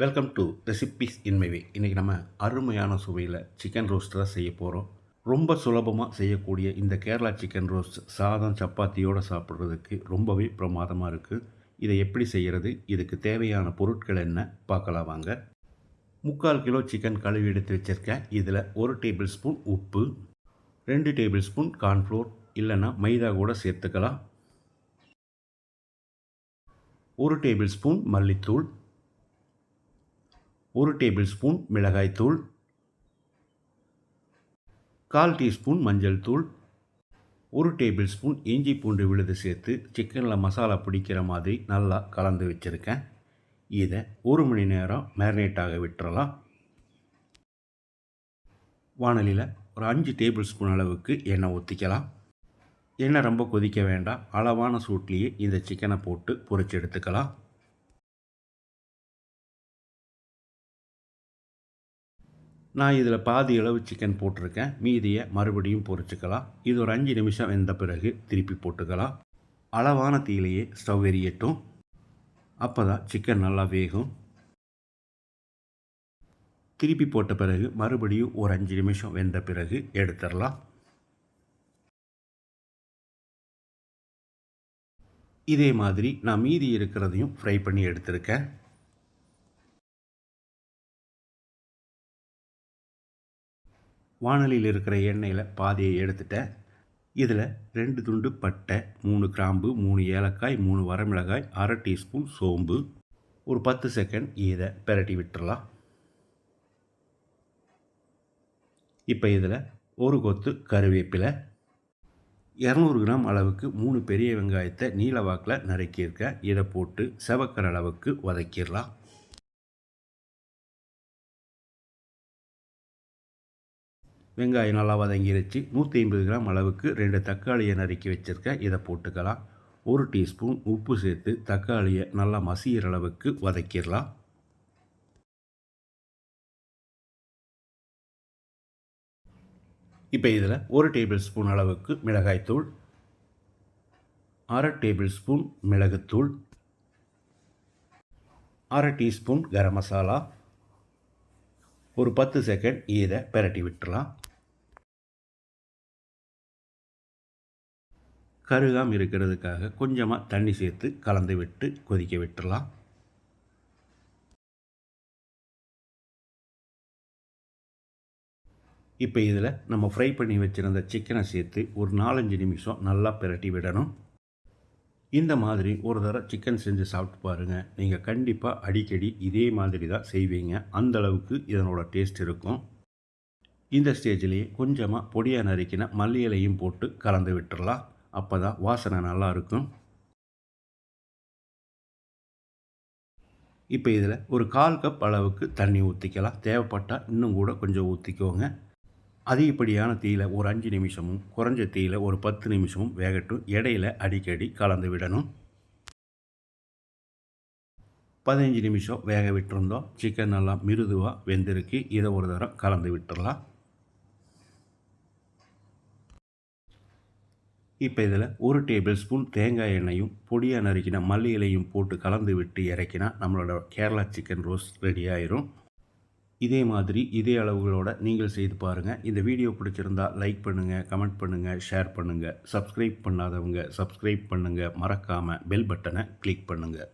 Welcome to recipes இன்மைவே இன்றைக்கி நம்ம அருமையான சுவையில் சிக்கன் ரோஸ்ட்டாக செய்ய போகிறோம் ரொம்ப சுலபமாக செய்யக்கூடிய இந்த கேரளா சிக்கன் ரோஸ்ட் சாதம் சப்பாத்தியோடு சாப்பிட்றதுக்கு ரொம்பவே பிரமாதமாக இருக்குது இதை எப்படி செய்கிறது இதுக்கு தேவையான பொருட்கள் என்ன? பார்க்கலாம் வாங்க. முக்கால் கிலோ சிக்கன் கழுவி எடுத்து வச்சுருக்கேன். இதில் ஒரு டேபிள் ஸ்பூன் உப்பு ரெண்டு டேபிள் ஸ்பூன் கார்ன்ஃப்ளோர் இல்லைன்னா மைதா கூட சேர்த்துக்கலாம். ஒரு டேபிள் ஸ்பூன் மல்லித்தூள் ஒரு டேபிள் ஸ்பூன் மிளகாய்த்தூள் கால் டீஸ்பூன் மஞ்சள் தூள் ஒரு டேபிள் ஸ்பூன் இஞ்சி பூண்டு விழுது சேர்த்து சிக்கனில் மசாலா பிடிக்கிற மாதிரி நல்லா கலந்து வச்சுருக்கேன். இதை ஒரு மணி நேரம் மேரினேட்டாக விட்டுறலாம். வானலியில் ஒரு அஞ்சு டேபிள் ஸ்பூன் அளவுக்கு எண்ணெய் ஊற்றிக்கலாம் எண்ணெய் ரொம்ப கொதிக்க வேண்டாம். அளவான சூட்லேயே இந்த சிக்கனை போட்டு பொறிச்சு எடுத்துக்கலாம். நான் இதில் பாதி அளவு சிக்கன் போட்டிருக்கேன். மீதியை மறுபடியும் பொரிச்சுக்கலாம் இது ஒரு அஞ்சு நிமிஷம் வெந்த பிறகு திருப்பி போட்டுக்கலாம். அளவான தீயிலேயே ஸ்டவ் எரியட்டும். அப்போ தான் சிக்கன் நல்லா வேகும். திருப்பி போட்ட பிறகு மறுபடியும் ஒரு அஞ்சு நிமிஷம் வெந்த பிறகு எடுத்துடலாம். இதே மாதிரி நான் மீதி இருக்கிறதையும் ஃப்ரை பண்ணி எடுத்திருக்கேன். வானலியில் இருக்கிற எண்ணெயில் பாதியை எடுத்துட்டேன் இதில் ரெண்டு துண்டு பட்டை மூணு கிராம்பு மூணு ஏலக்காய் மூணு வரமிளகாய் அரை டீஸ்பூன் சோம்பு. ஒரு பத்து செகண்ட் இதை பெரட்டி விட்டுறலாம். இப்போ இதில் ஒரு கொத்து கருவேப்பிலை இரநூறு கிராம் அளவுக்கு மூணு பெரிய வெங்காயத்தை நீல வாக்கில் நறுக்கியிருக்கேன் இதை போட்டு செவக்கிற அளவுக்கு வதக்கிடலாம். வெங்காயம் நல்லா வதங்கிருச்சு. நூற்றி ஐம்பது கிராம் அளவுக்கு ரெண்டு தக்காளியை நறுக்கி வச்சுருக்கேன். இதை போட்டுக்கலாம். ஒரு டீஸ்பூன் உப்பு சேர்த்து தக்காளியை நல்லா மசிகிற அளவுக்கு வதக்கிடலாம். இப்போ இதில் ஒரு டேபிள் ஸ்பூன் அளவுக்கு மிளகாய்த்தூள் அரை டேபிள் ஸ்பூன் மிளகுத்தூள் அரை டீஸ்பூன் கரம் மசாலா ஒரு பத்து செகண்ட் இதை பெரட்டி விட்டுலாம் கருகாமல் இருக்கிறதுக்காக கொஞ்சமாக தண்ணி சேர்த்து கலந்து விட்டு கொதிக்க விட்டுடலாம் இப்போ இதில் நம்ம ஃப்ரை பண்ணி வச்சுருந்த சிக்கனை சேர்த்து ஒரு நாலஞ்சு நிமிஷம் நல்லா பிரட்டி விடணும். இந்த மாதிரி ஒரு தடவை சிக்கன் செஞ்சு சாப்பிட்டு பாருங்கள் நீங்கள் கண்டிப்பாக அடிக்கடி இதே மாதிரி தான் செய்வீங்க. அந்தளவுக்கு இதனோட டேஸ்ட் இருக்கும். இந்த ஸ்டேஜ்லேயே கொஞ்சமாக பொடியாக நறுக்கின மல்லி இலையும் போட்டு கலந்து விட்டுடலாம் அப்போ தான் வாசனை நல்லாயிருக்கும். இப்போ இதில் ஒரு கால் கப் அளவுக்கு தண்ணி ஊற்றிக்கலாம் தேவைப்பட்டால் இன்னும் கூட கொஞ்சம் ஊற்றிக்கோங்க அதிகப்படியான தீயில் ஒரு அஞ்சு நிமிஷமும் குறைஞ்ச தீயில் ஒரு பத்து நிமிஷமும் வேகட்டும். இடையில அடிக்கடி கலந்து விடணும். பதினஞ்சு நிமிஷம் வேக விட்டுருந்தோம். சிக்கன் நல்லா மிருதுவாக வெந்திருக்கு. இதை ஒரு தரம் கலந்து விட்டுடலாம் இப்போ இதில் ஒரு டேபிள் ஸ்பூன் தேங்காய் எண்ணெயும் பொடியாக நறுக்கின மல்லி இலையும் போட்டு கலந்து விட்டு இறக்கினா நம்மளோட கேரளா சிக்கன் ரோஸ் ரெடி ஆயிரும். இதே மாதிரி இதே அளவுகளோட நீங்கள் செய்து பாருங்கள் இந்த வீடியோ பிடிச்சிருந்தா லைக் பண்ணுங்கள் கமெண்ட் பண்ணுங்கள் ஷேர் பண்ணுங்கள் சப்ஸ்கிரைப் பண்ணாதவங்க சப்ஸ்கிரைப் பண்ணுங்கள் மறக்காமல் பெல் பட்டனை கிளிக் பண்ணுங்கள்